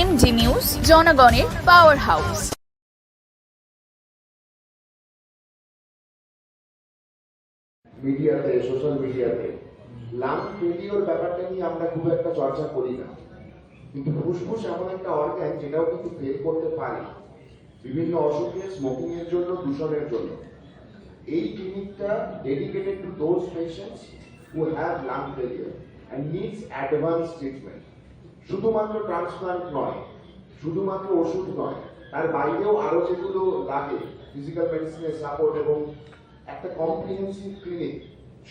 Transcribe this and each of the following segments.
MG news, জনগণের power house মিডিয়াতে social মিডিয়াতে। লাং ফেলিওর ব্যাপারটা নিয়ে আমরা খুব একটা চর্চা করি না। কিন্তু ফুসফুস এমন একটা অর্গান যেটাও কিন্তু ফেল করতে পারে বিভিন্ন অসুখে স্মোকিং এর জন্য, দূষণের জন্য। এই ক্লিনিকটা dedicated to those patients who have lung failure and needs advance treatment শুধুমাত্র ট্রান্সপ্লান্ট নয়, শুধুমাত্র ওষুধ নয়, তার বাইরেও আরও যেগুলো লাগে ফিজিক্যাল মেডিসিনের সাপোর্ট এবং একটা কম্প্রিহেন্সিভ ক্লিনিক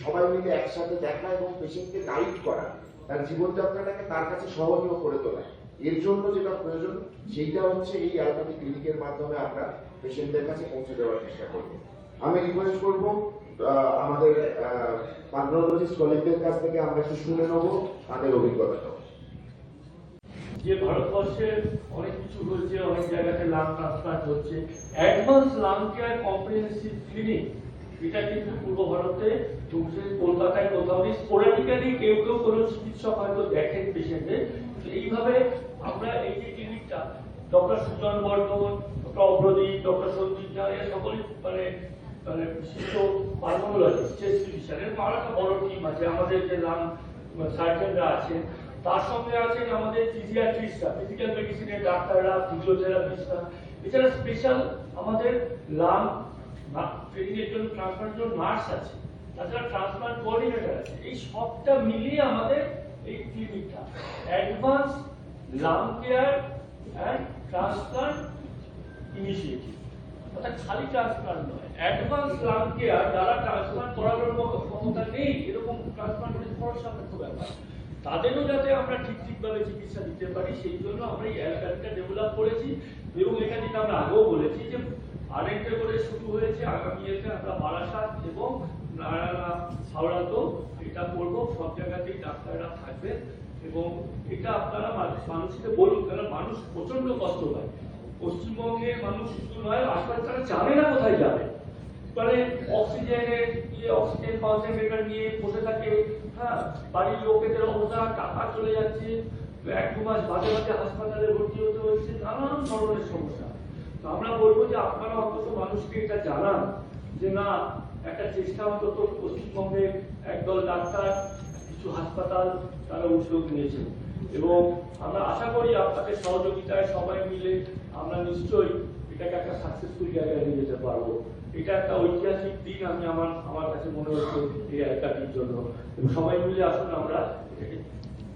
সবাই মিলে একসাথে দেখা এবং পেশেন্টকে গাইড করা, তার জীবনযাত্রাটাকে তার কাছে সহনীয় করে তোলা। এর জন্য যেটা প্রয়োজন, সেইটা হচ্ছে এই অ্যালোপ্যাথি ক্লিনিকের মাধ্যমে আমরা পেশেন্টদের কাছে পৌঁছে দেওয়ার চেষ্টা করব। আমি রিকোয়েস্ট করব আমাদের পার্নোলজিস্ট কলিগদের কাছ থেকে আমরা একটু শুনে নেব তাদের অভিজ্ঞতাটা যে ভারতবর্ষে অনেক কিছু হচ্ছে অনেক জায়গাতে লাং ট্রান্সপ্লান্ট হচ্ছে। Advance lung care comprehensive clinic, এটা কিন্তু পূর্ব ভারতে কলকাতায় কোথাও নেই। স্পোরাডিক্যালি কেউ কেউ কোনো চিকিৎসক হয়তো দেখেন পেশেন্টদের। এইভাবে আমরা এই যে ক্লিনিকটা, doctor Sujan Bardhan doctor Agradeep, doctor Sanjit Jha এরা সকলেই মানে মানে বিশিষ্ট পালমোলজিস্ট চেস্ট ফিজিশিয়ানের আর একটা বড় টিম আছে। আমাদের যে লাং সার্জনরা আছেন তার সঙ্গে আছেন আমাদের ফিজিয়াট্রিস্টরা ফিজিক্যাল মেডিসিনের ডাক্তাররা ফিজিওথেরাপিস্টরা এছাড়া স্পেশাল আমাদের লাং ট্রেনিং এর জন্য ট্রান্সপ্লান্ট জন্য নার্স আছে। তাছাড়া ট্রান্সপ্লান্ট কোঅর্ডিনেটর আছে। এই সবটা মিলিয়ে আমাদের এই ক্লিনিকটা advance lung care and transplant initiative অর্থাৎ খালি ট্রান্সপ্লান্ট নয়। অ্যাডভান্স লাং কেয়ার যারা ট্রান্সপ্লান্ট করার মতো ক্ষমতা নেই, এরকম ট্রান্সপ্লান্ট খরচ সাপেক্ষ ব্যাপার। তাদেরও যাতে আমরা ঠিক ঠিকভাবে চিকিৎসা দিতে পারি, সেই জন্য আমরা এই অ্যালকালটা ডেভেলপ করেছি এবং যেটা আমরা আগেও বলেছি যে আরেকটা করে শুরু হয়েছে, আগামী এতে আমরা বারাসাত এবং হাওড়াতেও এটা করব। সব জায়গাতেই ডাক্তাররা থাকবে এবং এটা আপনারা মানুষকে বলুন, কারণ মানুষ প্রচণ্ড কষ্ট পায়। পশ্চিমবঙ্গে মানুষ শুধু নয়, আশপাশ তারা জানে না কোথায় যাবে। মানে অক্সিজেনের ইয়ে অক্সিজেন কনসেন্ট্রেটর নিয়ে বসে থাকে। হ্যাঁ বাড়ির লোকেদের অবস্থা, টাকা চলে যাচ্ছে। এক দু মাস বাদে বাদে হাসপাতালে ভর্তি হতে হচ্ছে নানান ধরনের সমস্যা। তো আমরা বলব যে আপনারা অন্তত মানুষকে এটা জানান যে, না, একটা চেষ্টা অন্তত পশ্চিমবঙ্গে একদল ডাক্তার, কিছু হাসপাতাল তারা উদ্যোগ নিয়েছে। এবং আমরা আশা করি আপনাদের সহযোগিতায় সবাই মিলে আমরা নিশ্চয়ই এটাকে একটা সাকসেসফুল জায়গায় নিয়ে যেতে পারব। এটা একটা ঐতিহাসিক দিন আমি আমার আমার কাছে মনে হচ্ছে এই এলাকাটির জন্য। সবাই মিলে আসুন আমরা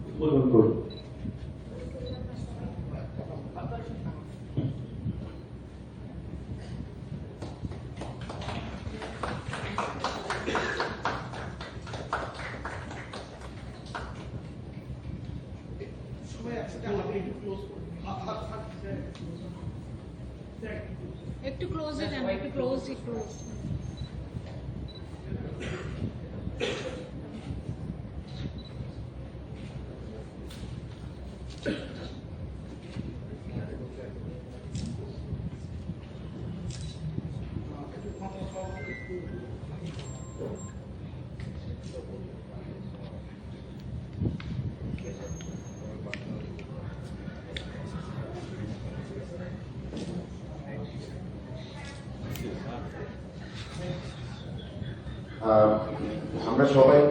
উদ্বোধন করি একটু ক্লোজে যান একটু close close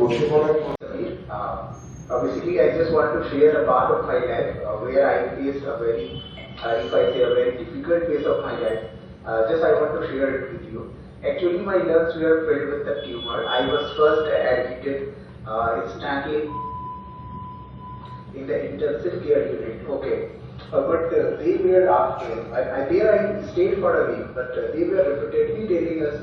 Obviously, uh, basically, I just want to share a part of my life uh, where I faced a very, uh, if I say a very difficult phase of my life. Uh, just I want to share it with you. Actually, my lungs were filled with the tumor. I was first admitted uh, instantly in the intensive care unit. Okay. Uh, but uh, they were after, I, I, there I stayed for a week, but uh, they were repeatedly telling us,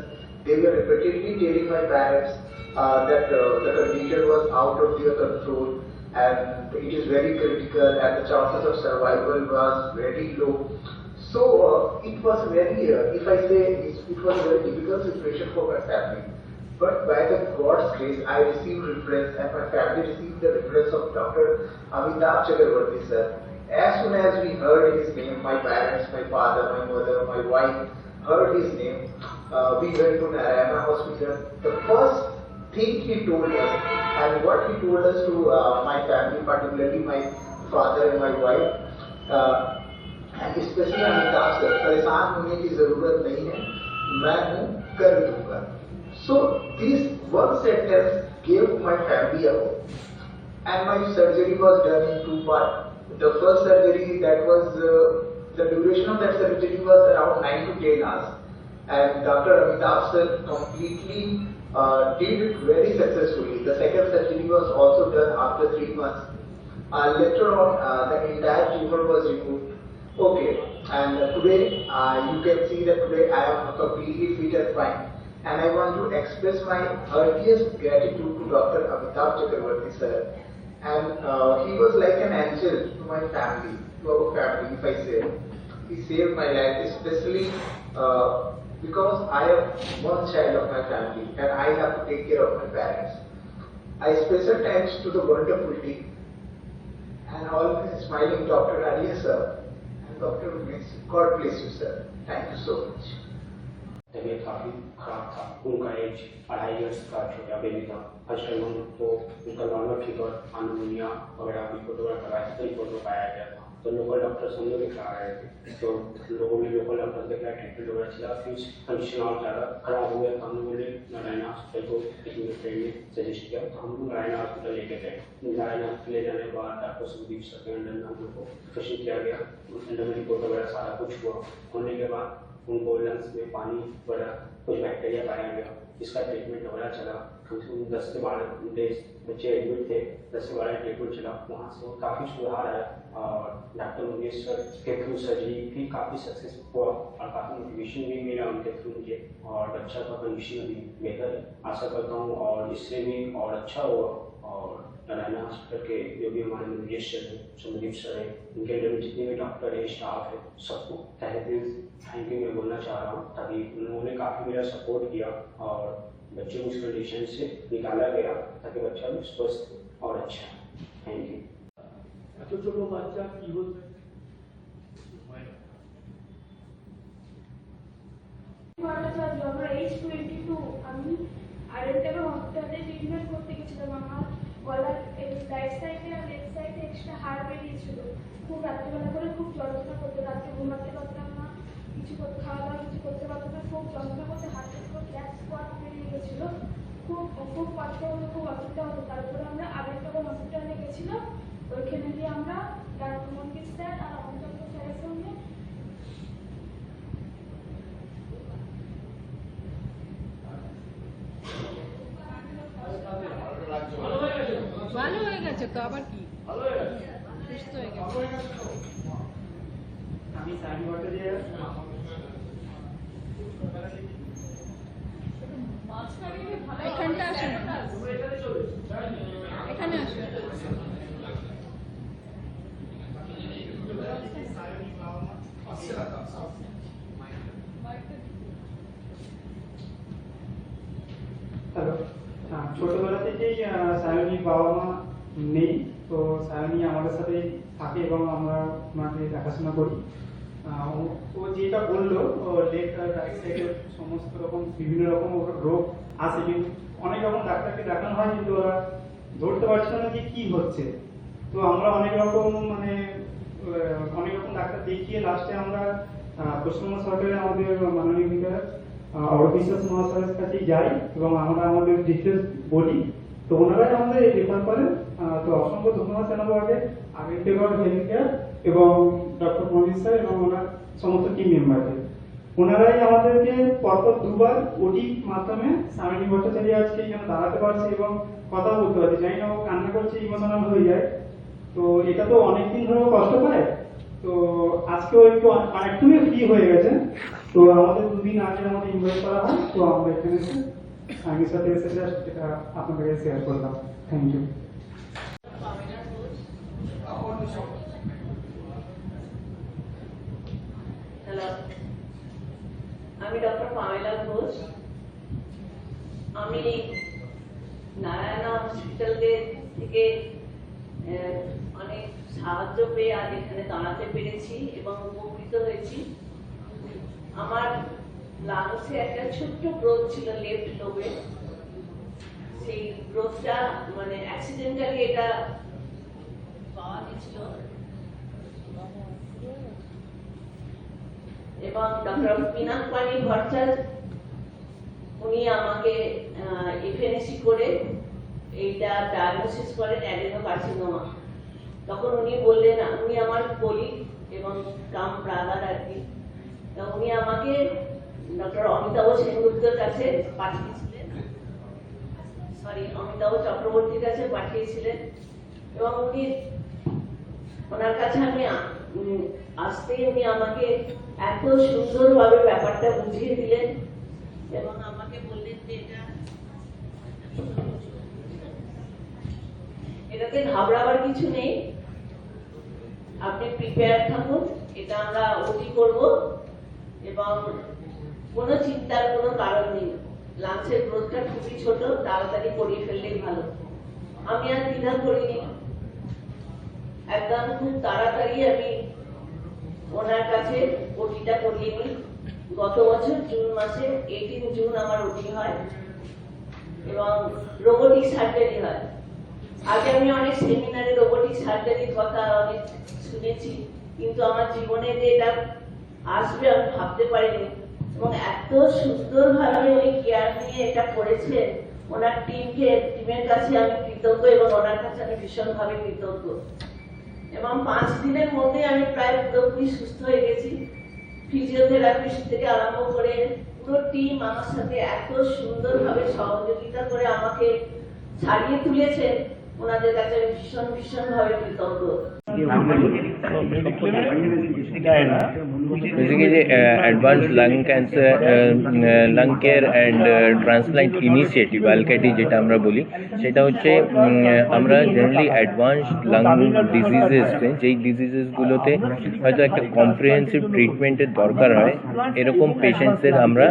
they were repeatedly telling my parents uh, that uh, the condition was out of their control and it is very critical and the chances of survival was very low. So uh, it was very, uh, if I say, it, was a very difficult situation for my family. But by the God's grace, I received reference and my family received the reference of Dr. Amitabh Chakraborty sir. As soon as we heard his name, my parents, my father, my mother, my wife heard his name, uh, we went to Narayana Hospital. The first thing he told us and what he told us to uh, my family, particularly my father and my wife, uh, परेशान होने की जरूरत नहीं है मैं हूं कर दूंगा so this one sentence gave my family a hope and my surgery was done in two parts. The first surgery that was uh, the duration of that surgery was around nine to ten hours, and Dr. Amitabh sir completely uh, did it very successfully. The second surgery was also done after three months. Uh, later on, uh, the entire tumor was removed. Okay, and uh, today uh, you can see that today I am completely fit and fine. And I want to express my heartiest gratitude to Dr. Amitabh Chakravarti sir. And uh, he was like an angel to my family, to our family, if I say. He saved my life, especially uh, because I am one child of my family and I have to take care of my parents. I special thanks to the wonderful team and always smiling Dr. Radia sir and Dr. Umesh. God bless you sir. Thank you so much. तबीयत काफ़ी खराब था उनका as अढ़ाई years का छोटा baby था first time हमको उनका नॉर्मल फीवर अनोमिया वगैरह रिपोर्ट वगैरह कराया था रिपोर्ट में पाया गया था तो लोकल डॉक्टर्स हम लोग दिखा थे तो लोगों ने लोकल डॉक्टर क्या ट्रीटमेंट वगैरह चला, फिर कंडीशन और ज़्यादा खराब हो गया तो हम लोगों ने नारायण हॉस्पिटल को एक मेरे फ्रेंड ने सजेस्ट किया। तो हम लोग नारायण हॉस्पिटल लेके गए। नारायण हॉस्पिटल ले जाने के बाद डॉक्टर सुखदीप सर के अंडर में हम लोग को ऑपरेशन किया गया। अंडर में रिपोर्ट वगैरह सारा कुछ हुआ। होने के बाद उनको लंग्स में पानी वगैरह कुछ बैक्टीरिया पाया गया इसका ट्रीटमेंट चला। कम से कम दस से बारह डेज़ बच्चे एडमिट थे, दस से बारह ट्रीटमेंट चला। वहाँ से काफ़ी सुधार आया और डॉक्टर मुकेश सर के थ्रू सर्जरी भी काफ़ी सक्सेस हुआ और काफ़ी मोटिवेशन भी मिला उनके थ्रू मुझे। और बच्चा का कंडीशन अभी बेहतर है। आशा करता हूँ और इससे भी और अच्छा हुआ और नारायण हॉस्पिटल के जो भी हमारे निर्देश सर हैं संदीप सर हैं उनके अंडर में जितने भी डॉक्टर है स्टाफ है सबको तहे दिल थैंक यू मैं बोलना चाह रहा हूँ ताकि उन्होंने काफ़ी मेरा सपोर्ट किया और बच्चे को इस कंडीशन से निकाला गया ताकि बच्चा भी स्वस्थ और अच्छा थैंक यू এত ছোট বাচ্চা কি হচ্ছে ভট্টাচার্য আমার এইজ টোয়েন্টি টু আমি আরেকটা হসপিটালে ট্রিটমেন্ট করতে গেছিলাম আমার গলার রাইট সাইডে আর লেফট সাইডে এক্সট্রা হাড় বেরিয়েছিল। খুব রাত্রিবেলা করে খুব যন্ত্রণা করতে। রাত্রে ঘুমাতে পারতাম না, কিছু করতে খাওয়া দাওয়া কিছু করতে পারতাম না, খুব যন্ত্রণা করতে হাতের উপর গ্যাস স্পট বেরিয়ে গেছিল। খুব খুব কষ্ট হতো খুব অসুবিধা হতো। তারপরে আমরা আরেকটা হসপিটালে গেছিলাম। ওইখানে গিয়ে আমরা ডাক্তার মন্দির স্যার আর অমিতাভ স্যারের সঙ্গে ভালো হয়ে গেছে তো আবার কি ভালো হয়ে গেছে সুস্থ হয়ে গেছে আমি সাইন ভট্টাচার্য এখানটা আসুন তোমরা এখানে চলে এসো। এখানে আসুন হ্যালো আহ, ছোটবেলা থেকেই আহ, সায়নীর বাবা মা নেই। তো সায়নী আমাদের সাথে থাকে এবং আমরা ওনাকে দেখাশোনা করি। ও- যেটা বলল রাইট সাইডে সমস্ত রকম, বিভিন্ন রকম রোগ আছে, কিন্তু অনেক রকম ডাক্তারকে দেখানো হয়, কিন্তু ওরা ধরতে পারছিল না যে কি হচ্ছে। তো আমরা অনেক রকম মানে অনেক রকম ডাক্তার দেখিয়ে লাস্টে আমরা পশ্চিমবঙ্গ সরকারের, আমাদের মাননীয় বিধায়ক অরবিশ্বাস মহাশয়ের কাছে যাই এবং আমরা আমাদের ডিটেলস বলি। তো ওনারাই আমাদের রেফার করেন। তো অসংখ্য ধন্যবাদ জানাব আগে আমিরটেগর হেলথ কেয়ার এবং ডক্টর মনির স্যার এবং ওনার সমস্ত টিম মেম্বারকে ওনারাই আমাদেরকে পরপর দুবার ওটি মাধ্যমে সামিনী ভট্টাচার্য আজকে এখানে দাঁড়াতে পারছে এবং কথা বলতে পারছে। জানি না ও কান্না করছে, ইমোশনাল হয়ে যায়। তো এটা তো অনেকদিন ধরে কষ্ট পায় তো আজকেও একটু আরেকটু ফ্রি হয়ে গেছে। তো আমাদের দুদিন আগে আমাদের ইনভাইট করা হয়। তো আমরা এখানে স্বামীর সাথে এসে জাস্ট এটা আপনাদের শেয়ার করলাম। থ্যাংক ইউ হ্যালো আমি ডক্টর পামেলা ঘোষ। আমি নারায়ণা হসপিটালকে থেকে অনেক সাহায্য পেয়ে আজ এখানে দাঁড়াতে পেরেছি এবং উপকৃত হয়েছি। আমার লাংসে একটা ছোট্ট গ্রোথ ছিল লেফট লোবে সেই গ্রোথটা মানে অ্যাক্সিডেন্টালি এটা পাওয়া গেছিল। এবং ডক্টর পিনাক পানি ভট্টাচার্য উনি আমাকে এফএনএসি করে এইটা ডায়াগনোসিস করেন অ্যাডেনোকার্সিনোমা তখন উনি বললেন, উনি আমার কলিগ এবং কাম ব্রাদার আর কি। উনি আমাকে ডক্টর অমিতাভ সেনগুপ্তের কাছে পাঠিয়েছিলেন। সরি অমিতাভ চক্রবর্তীর কাছে পাঠিয়েছিলেন। এবং উনি, ওনার কাছে আমি আসতেই উনি আমাকে এত সুন্দরভাবে ব্যাপারটা বুঝিয়ে দিলেন এবং আমাকে বললেন যে এটা এটাতে ঘাবড়াবার কিছু নেই। আপনি প্রিপেয়ার থাকুন, এটা আমরা ওটি করব এবং কোনো চিন্তার কোনো কারণ নেই। লাঞ্চের গ্রোথটা খুবই ছোট, তাড়াতাড়ি করিয়ে ফেললেই ভালো। আমি আর দ্বিধা করিনি। একদম খুব তাড়াতাড়ি আমি ওনার কাছে ওটিটা করিয়ে নিই। গত বছর জুন মাসে এইটিন জুন আমার ওটি হয় এবং রোবোটিক সার্জারি হয়। আগে আমি অনেক সেমিনারে রোবোটিক সার্জারির কথা অনেক শুনেছি, কিন্তু আমার জীবনে যে এটা আসবে আমি ভাবতে পারিনি। এবং এত সুন্দরভাবে উনি কেয়ার নিয়ে এটা করেছে, ওনার টিমকে টিমের কাছে আমি কৃতজ্ঞ এবং ওনার কাছে আমি ভীষণভাবে কৃতজ্ঞ। এবং পাঁচ দিনের মধ্যে আমি প্রায় পুরোপুরি সুস্থ হয়ে গেছি। ফিজিওথেরাপিস্ট থেকে আরম্ভ করে পুরো টিম আমার সাথে এত সুন্দরভাবে সহযোগিতা করে আমাকে ছাড়িয়ে তুলেছে। ওনাদের কাছে ভীষণ ভীষণ ভাবে কৃতজ্ঞ। Basically the uh, uh, uh, uh যেটা আমরা বলি সেটা হচ্ছে আমরা জেনারেলি অ্যাডভান্সড লাং ডিজিজেস যেই ডিজিজেসগুলোতে হয়তো একটা কম্প্রিহেন্সিভ ট্রিটমেন্টের দরকার হয় এরকম পেশেন্টসের আমরা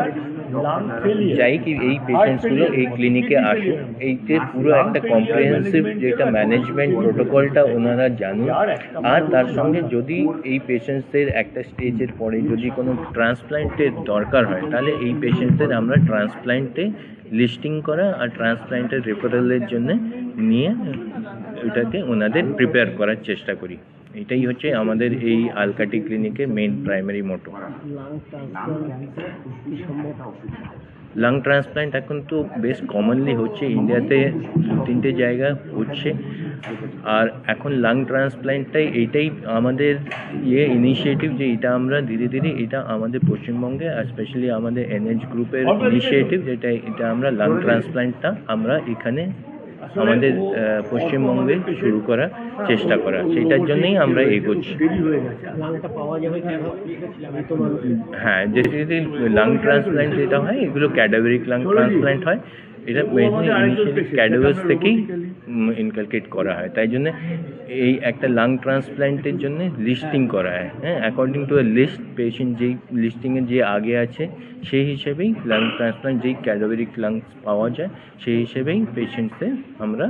চাই কি এই পেশেন্টসগুলো এই ক্লিনিকে আসুক এইতে পুরো একটা কম্প্রিহেন্সিভ যেটা ম্যানেজমেন্ট প্রোটোকলটা ওনারা জানুন আর তার সঙ্গে যদি এই পেশেন্টসদের একটা স্টেজের পরে যদি কোনো ট্রান্সপ্ল্যান্টের দরকার হয় তাহলে এই পেশেন্টদের আমরা ট্রান্সপ্ল্যান্টে লিস্টিং করা আর ট্রান্সপ্ল্যান্টের রেফারেলের জন্য নিয়ে ওটাকে ওনাদের প্রিপেয়ার করার চেষ্টা করি। এটাই হচ্ছে আমাদের এই আলকাটি ক্লিনিকের main primary motto lung transplant এখন তো বেশ কমনলি হচ্ছে ইন্ডিয়াতে দু তিনটে জায়গা হচ্ছে। আর এখন লাং ট্রান্সপ্ল্যান্টটাই এইটাই আমাদের ইয়ে ইনিশিয়েটিভ যে এটা আমরা ধীরে ধীরে এটা আমাদের পশ্চিমবঙ্গে আর স্পেশালি আমাদের এনএইচ গ্রুপের ইনিশিয়েটিভ যেটা এটা আমরা লাং ট্রান্সপ্ল্যান্টটা আমরা এখানে আমাদের পশ্চিমবঙ্গে শুরু করার চেষ্টা করা। সেটার জন্যই আমরা এগোচ্ছি। হ্যাঁ যে লাং ট্রান্সপ্ল্যান্ট যেটা হয় এগুলো ক্যাডাভেরিক লাং ট্রান্সপ্ল্যান্ট হয়। এটা মেনলি ইনিশিয়ালি ক্যাডাভার্স থেকেই ইনকালকেট করা হয়। তাই জন্য এই একটা লাং ট্রান্সপ্ল্যান্টের জন্য লিস্টিং করা হয়। হ্যাঁ according to a list patient যেই লিস্টিংয়ে যে আগে আছে সেই হিসেবেই লাং ট্রান্সপ্ল্যান্ট যেই ক্যাডাভেরিক লাংস পাওয়া যায় সেই হিসেবেই পেশেন্টসে আমরা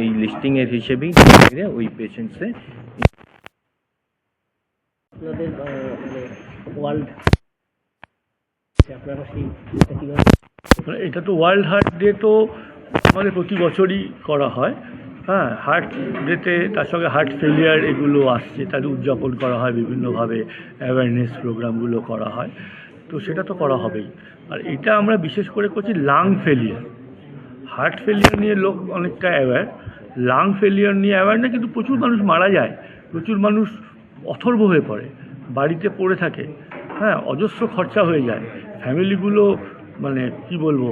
এই লিস্টিংয়ের হিসেবেই ধীরে ওই পেশেন্টসে আপনাদের ওয়ার্ল্ড আপনারা সেই কীভাবে মানে এটা তো ওয়ার্ল্ড হার্ট ডে তো আমাদের প্রতি বছরই করা হয়। হ্যাঁ হার্ট ডেতে তার সঙ্গে হার্ট ফেলিয়ার এগুলো আসছে তাদের উদযাপন করা হয়, বিভিন্নভাবে অ্যাওয়ারনেস প্রোগ্রামগুলো করা হয়। তো সেটা তো করা হবেই। আর এটা আমরা বিশেষ করে করছি লাং ফেলিয়ার হার্ট ফেলিয়ার নিয়ে লোক অনেকটা অ্যাওয়্যার লাং ফেলিয়ার নিয়ে অ্যাওয়্যার না, কিন্তু প্রচুর মানুষ মারা যায়। প্রচুর মানুষ অথর্ব হয়ে পড়ে, বাড়িতে পড়ে থাকে। হ্যাঁ অজস্র খরচা হয়ে যায়। ফ্যামিলিগুলো মানে কি বলব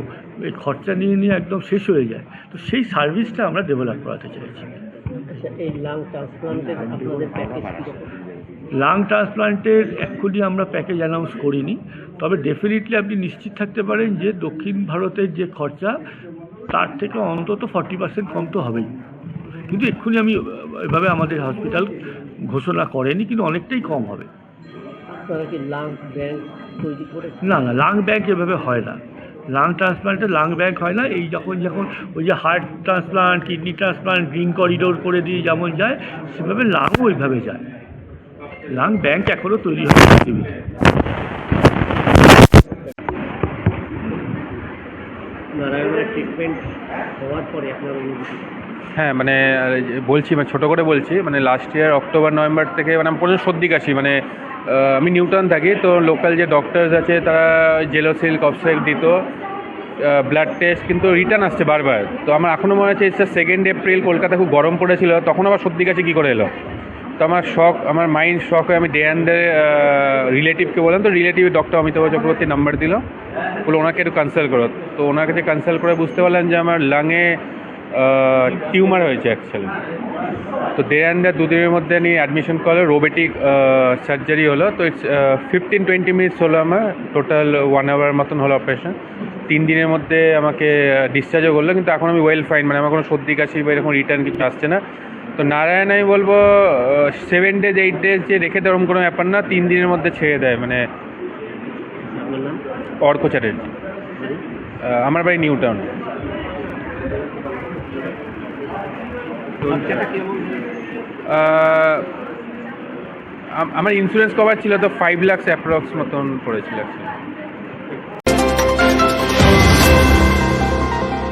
এই খরচা নিয়ে নিয়ে একদম শেষ হয়ে যায়। তো সেই সার্ভিসটা আমরা ডেভেলপ করাতে চাইছি। আচ্ছা এই লাং ট্রান্সপ্লান্টের আপনাদের প্যাকেজ লাং ট্রান্সপ্লান্টের এক্ষুনি আমরা প্যাকেজ অ্যানাউন্স করিনি তবে ডেফিনেটলি আপনি নিশ্চিত থাকতে পারেন যে দক্ষিণ ভারতের যে খরচা তার থেকে অন্তত ফর্টি পার্সেন্ট কম তো হবেই। কিন্তু এক্ষুনি আমি এভাবে আমাদের হসপিটাল ঘোষণা করেনি কিন্তু অনেকটাই কম হবে। আপনারা কি লাং ব্যাংক তৈরি করে না না লাং ব্যাংক এভাবে হয় না। লাং ট্রান্সপ্লান্টে লাং ব্যাংক হয় না এই যখন যখন ওই যে heart transplant kidney transplant green corridor করে দিয়ে যেমন যায় সেভাবে লাংও ওইভাবে যায়। লাং ব্যাংক এখনও তৈরি হয়নি পৃথিবীতে। নারায়ণের ট্রিটমেন্ট হওয়ার পরে আপনার অনুভূতি হ্যাঁ মানে বলছি মানে ছোটো করে বলছি মানে লাস্ট ইয়ার অক্টোবর নভেম্বর থেকে মানে আমি প্রচুর সর্দি কাশি মানে আমি নিউটন থাকি, তো লোকাল যে ডক্টরস আছে, তারা জেলোসিল কফসেক দিত ব্লাড টেস্ট কিন্তু রিটার্ন আসছে বারবার। তো আমার এখনও মনে হচ্ছে এটা সেকেন্ড এপ্রিল কলকাতা খুব গরম পড়েছিল, তখন আবার সর্দি কাছে কী করে এলো? তো আমার শখ আমার মাইন্ড শখ হয়ে আমি ডেয়ানদের রিলেটিভকে বললাম, তো relative doctor Amitabh Chakraborty number দিল। বলে, ওনাকে একটু কনসাল্ট করো। তো ওনার কাছে কনসাল্ট করে বুঝতে পারলাম যে, আমার লাঙে টিউমার হয়েছে অ্যাকচুয়ালি তো দে অ্যান্ড দুদিনের মধ্যে নিয়ে অ্যাডমিশন করল রোবেটিক সার্জারি হলো। তো ইটস ফিফটিন টোয়েন্টি মিনিটস হলো আমার টোটাল ওয়ান আওয়ার মতন হলো অপারেশন তিন দিনের মধ্যে আমাকে ডিসচার্জও করল কিন্তু এখন আমি ওয়েল ফাইন মানে আমার কোনো সর্দি কাশি বা এরকম রিটার্ন কিছু আসছে না। তো নারায়ণ আমি বলব সেভেন ডেজ এইট ডেজ যে রেখে দেওয়ার কোনো ব্যাপার না তিন দিনের মধ্যে ছেড়ে দেয় মানে অর্ক চ্যাটার্জি। আমার বাড়ি নিউ টাউন। আমার ইন্স্যুরেন্স কভার ছিল তো ফাইভ লাক্স অ্যাপ্রক্স মতন পড়েছিল।